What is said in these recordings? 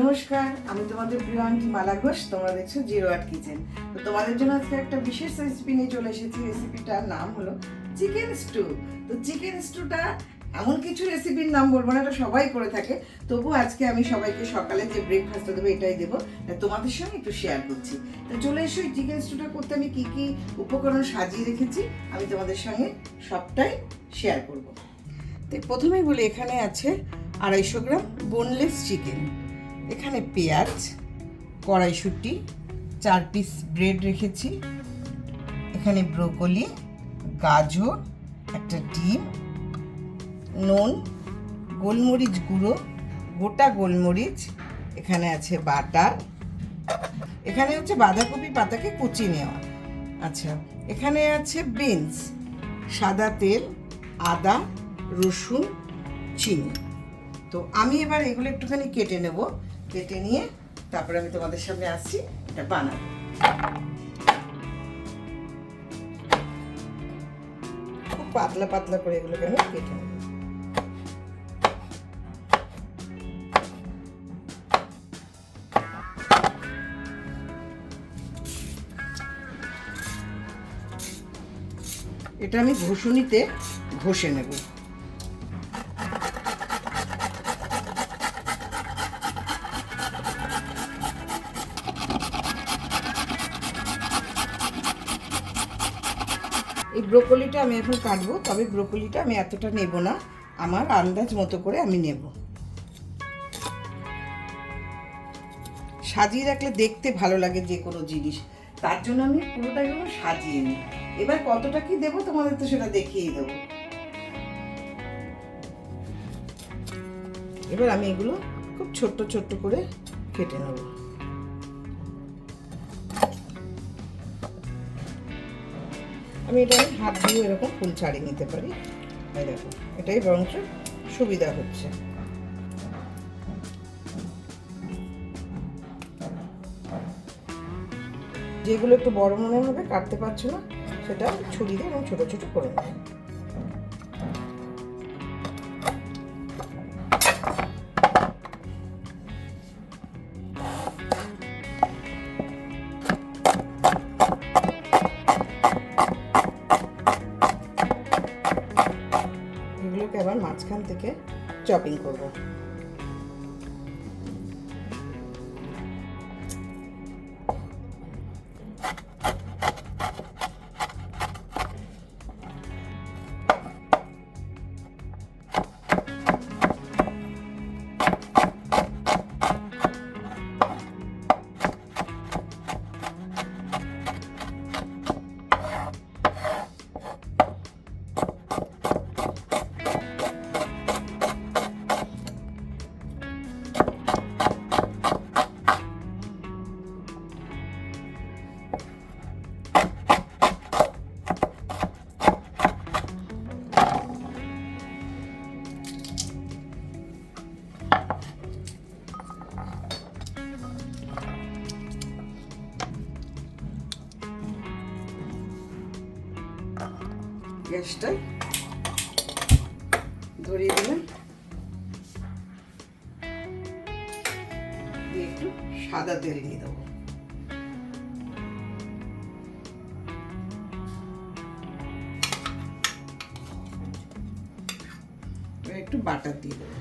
নমস্কার, আমি তোমাদের প্রিয় আন্টি মালা ঘোষ, তোমরা দেখছ জিরো আর্ট কিচেন। তো তোমাদের জন্য আজকে একটা বিশেষ রেসিপি নিয়ে চলে এসেছি। রেসিপিটার নাম হলো চিকেন স্টু। তো চিকেন স্টুটা এমন কিছু রেসিপির নাম বলব না, এটা সবাই করে থাকে। তবু আজকে আমি সবাইকে সকালে যে ব্রেকফাস্টটা দেবো, এটাই দেবো। তোমাদের সঙ্গে একটু শেয়ার করছি। তো চলে এসো চিকেন স্টুটা করতে আমি কি কি উপকরণ সাজিয়ে রেখেছি, আমি তোমাদের সঙ্গে সবটাই শেয়ার করব। তো প্রথমেই বলি, এখানে আছে আড়াইশো গ্রাম বোনলেস চিকেন এখানে পেঁয়াজ, কড়াইশুঁটি, চার পিস ব্রেড রেখেছি। এখানে ব্রোকলি গাজর, একটা ডিম, নুন, গোলমরিচ গুঁড়ো, গোটা গোলমরিচ, এখানে আছে বাটার। এখানে হচ্ছে বাঁধাকপি পাতাকে কুচি নেওয়া। আচ্ছা এখানে আছে বিনস সাদা তেল, আদা, রসুন, চিনি। তো আমি এবার এগুলো একটুখানি কেটে নেব। কেটে নিয়ে তারপরে আমি তোমাদের সামনে আসছি, এটা বানাবো। খুব পাতলা পাতলা করে এগুলোকে আমি কেটে নেব। এটা আমি ঘষুনিতে ঘষে নেব। এই ব্রোকলিটা আমি এখন কাটবো, তবে ব্রোকলিটা আমি এতটা নেব না। আমার আন্দাজ মতো করে আমি নেব। সাজিয়ে রাখলে দেখতে ভালো লাগে যে কোনো জিনিস। তার জন্য আমি পুরোটা এগুলো সাজিয়ে নিই। এবার কতটা কি দেবো তোমাদের তো সেটা দেখিয়ে দেবো। এবার আমি এগুলো খুব ছোট্ট ছোট্ট করে কেটে নেব। আমি এটা হাত দিয়ে এরকম ফুল ছাড়িয়ে নিতে পারি। এই দেখো, এটাই বরঞ্চ সুবিধা হচ্ছে। যেগুলো একটু বড় মনে হবে, কাটতে পারছ না, সেটা ছুরি দিয়ে এবং ছোটো ছোটো করে নেবে। মাঝখান থেকে চপিং করব। একটু সাদা তেল দিয়ে দেবো। একটু বাটার দিয়ে দেবো।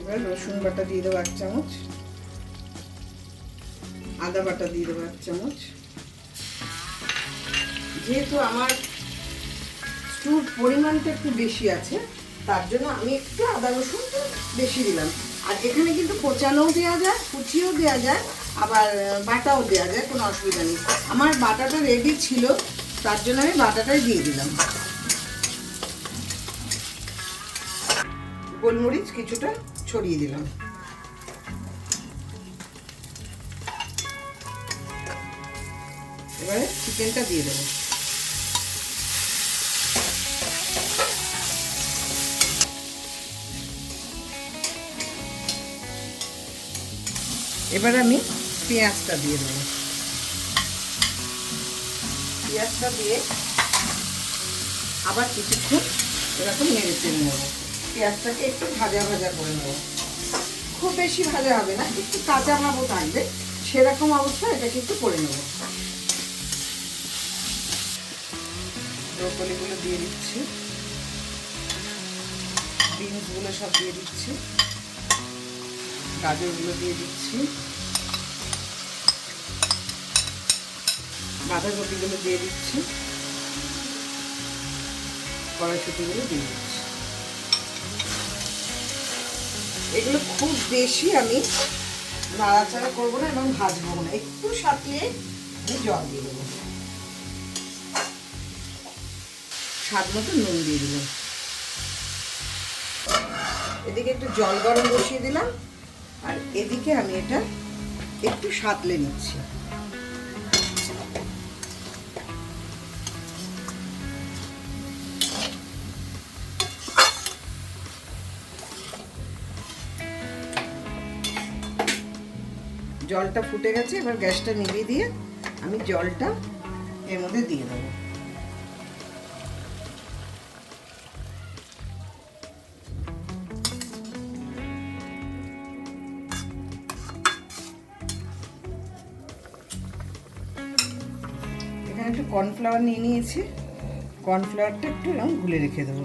এবার রসুন বাটা দিয়ে দেবো এক চামচ। আদা বাটা দিয়ে দেবো এক চামচ। যেহেতু আমার স্টুর পরিমাণটা একটু বেশি আছে, তার জন্য আমি একটু আদা রসুন বেশি দিলাম। আর এখানে কিন্তু কোচানোও দেওয়া যায়, কুচিও দেওয়া যায়, আবার বাটাও দেওয়া যায়, কোনো অসুবিধা নেই। আমার বাটাটা রেডি ছিল, তার জন্য আমি বাটাটাই দিয়ে দিলাম। গোলমরিচ কিছুটা ছড়িয়ে দিলাম। এবারে চিকেনটা দিয়ে দেবো। এবার আমি পেঁয়াজটা দিয়ে দেবো। পেঁয়াজটা দিয়ে আবার কিছুক্ষণ এরকম নেড়ে চেড়ে নেব। পেঁয়াজটাকে একটু ভাজা ভাজা করে নেব। খুব বেশি ভাজা হবে না, একটু কাঁচা ভাবও থাকবে। সেরকম অবস্থা এটাকে একটু করে নেব। ব্রোকলিগুলো দিয়ে দিচ্ছি। বিনসগুলো সব দিয়ে দিচ্ছি। গাজরগুলো দিয়ে দিচ্ছি। বাঁধাকপিগুলো দিয়ে দিচ্ছি। কড়াইশুটিগুলো দিয়ে দিচ্ছি। এগুলো খুব বেশি আমি নাড়াচাড়া করব না এবং ভাজবো না। একটু সাঁতলিয়ে আমি জল দিয়ে দেবো। স্বাদ মতো নুন দিয়ে দিলাম। এদিকে একটু জল গরম বসিয়ে দিলাম। আর এদিকে আমি এটা একটু সাঁতলে নিচ্ছি। জলটা ফুটে গেছে, এবার গ্যাসটা নিভিয়ে দিয়ে আমি জলটা এর মধ্যে দিয়ে দেবো। কর্নফ্লাওয়ার নিয়ে নিয়েছি কর্নফ্লাওয়ারটা একটু এরকম গুলে রেখে দেবো।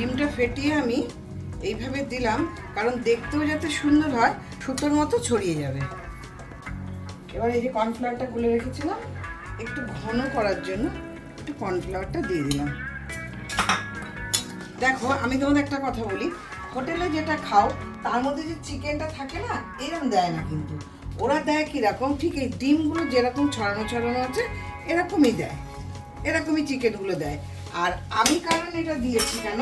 ডিমটা ফেটিয়ে আমি এইভাবে দিলাম, কারণ দেখতেও যাতে সুন্দর হয়, সুতোর মতো ছড়িয়ে যাবে। এবার এই যে কর্নফ্লাওয়ারটা গুলে রেখেছিলাম, একটু ঘন করার জন্য একটু কর্নফ্লাওয়ারটা দিয়ে দিলাম। দেখো, আমি তোমাদের একটা কথা বলি, হোটেলে যেটা খাও, তার মধ্যে যে চিকেনটা থাকে না এরকম দেয় না কিন্তু। ওরা দেয় কীরকম, ঠিক এই ডিমগুলো যেরকম ছড়ানো ছড়ানো আছে, এরকমই দেয়। এরকমই চিকেনগুলো দেয়। আর আমি কারণ এটা দিয়েছি কেন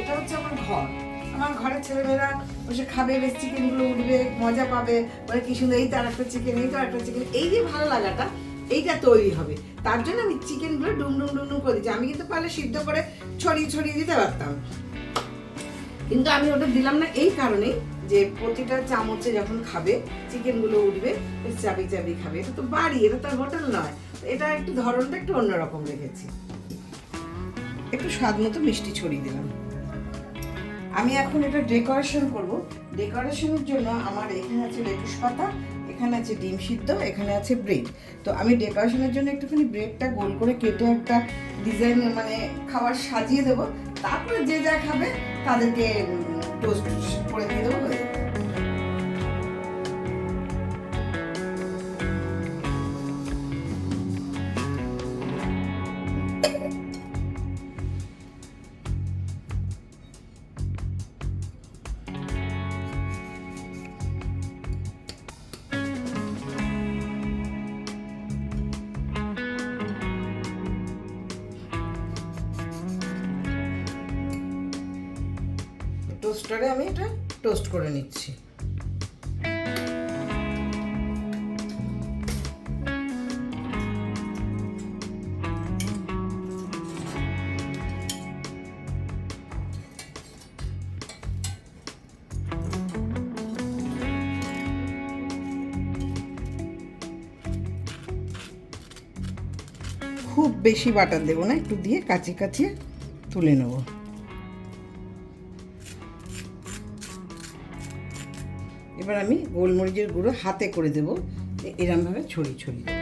এটা হচ্ছে আমার ঘর। আমার ঘরের ছেলেমেয়েরা বসে খাবে, বেশ চিকেনগুলো উঠবে, মজা পাবে। বলে কি সুন্দর, এই তো একটা চিকেন এই তো একটা চিকেন এই যে ভালো লাগাটা, এইটা তৈরি হবে। তার জন্য আমি চিকেনগুলো ডুম ডুম ডুম ডুম করে দিচ্ছি। আমি কিন্তু পারলে সিদ্ধ করে ছড়িয়ে ছড়িয়ে দিতে পারতাম। কিন্তু আমি ওটা দিলাম না এই কারণেই যে প্রতিটা চামচে যখন খাবে চিকেনগুলো উঠবে চাবি চাবি খাবে। এটা তো বাড়ি, এটা তো হোটেল নয়। এটা একটু ধরনটা একটু অন্যরকম রেখেছি। একটু স্বাদ মতো মিষ্টি ছড়িয়ে দিলাম। আমি এখন এটা ডেকোরেশন করব। ডেকোরেশনের জন্য আমার এখানে আছে লেটুস পাতা, এখানে আছে ডিম সিদ্ধ, এখানে আছে ব্রেড। তো আমি ডেকোরেশনের জন্য একটুখানি ব্রেডটা গোল করে কেটে একটা ডিজাইন মানে খাবার সাজিয়ে দেবো। তারপরে যে যা খাবে তাদেরকে টোস্ট করে দিয়ে দেবো। টোস্টারে আমি এটা টোস্ট করে নিচ্ছি। খুব বেশি বাটার দেবো না, একটু দিয়ে কাছে কাছে তুলে নেব। এবার আমি গোলমরিচের গুঁড়ো হাতে করে দেবো এরমভাবে ছড়িয়ে ছড়িয়ে।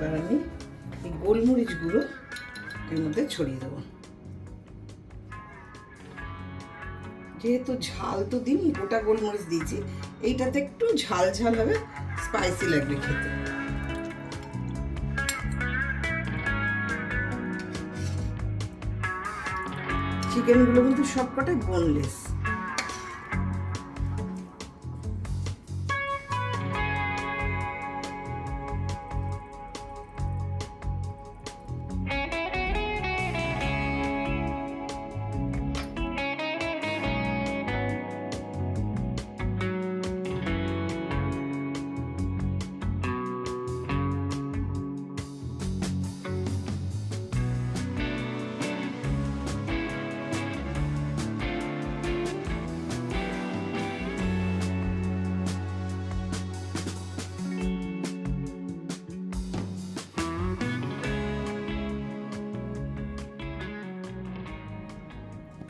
এবার আমি এই গোলমরিচ গুঁড়ো এর মধ্যে ছড়িয়ে দেবো। যেহেতু ঝাল তো দিইনি, গোটা গোলমরিচ দিয়েছি, এইটাতে একটু ঝাল ঝাল হবে স্পাইসি লাগবে খেতে। চিকেনগুলো কিন্তু সবকটাই বোনলেস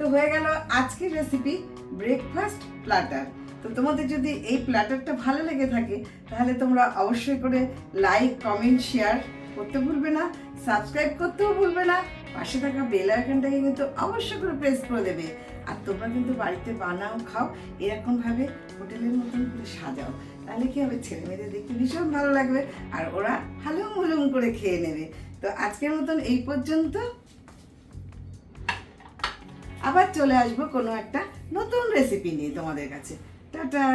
তো হয়ে গেল আজকের রেসিপি ব্রেকফাস্ট প্ল্যাটার তো তোমাদের যদি এই প্ল্যাটারটা ভালো লেগে থাকে, তাহলে তোমরা অবশ্যই করে লাইক কমেন্ট শেয়ার করতে ভুলবে না সাবস্ক্রাইব করতেও ভুলবে না, পাশে থাকা বেল আইকনটাকে কিন্তু অবশ্যই করে প্রেস করে দেবে। আর তোমরা কিন্তু বাড়িতে বানাও, খাও, এরকমভাবে হোটেলের মতন করে সাজাও। তাহলে কি হবে? ছেলে মেয়েদের দেখতে ভীষণ ভালো লাগবে আর ওরা হালুম হুলুম করে খেয়ে নেবে। তো আজকের মতন এই পর্যন্ত। আবার চলে আসব কোনো একটা নতুন রেসিপি নিয়ে তোমাদের কাছে। টাটা!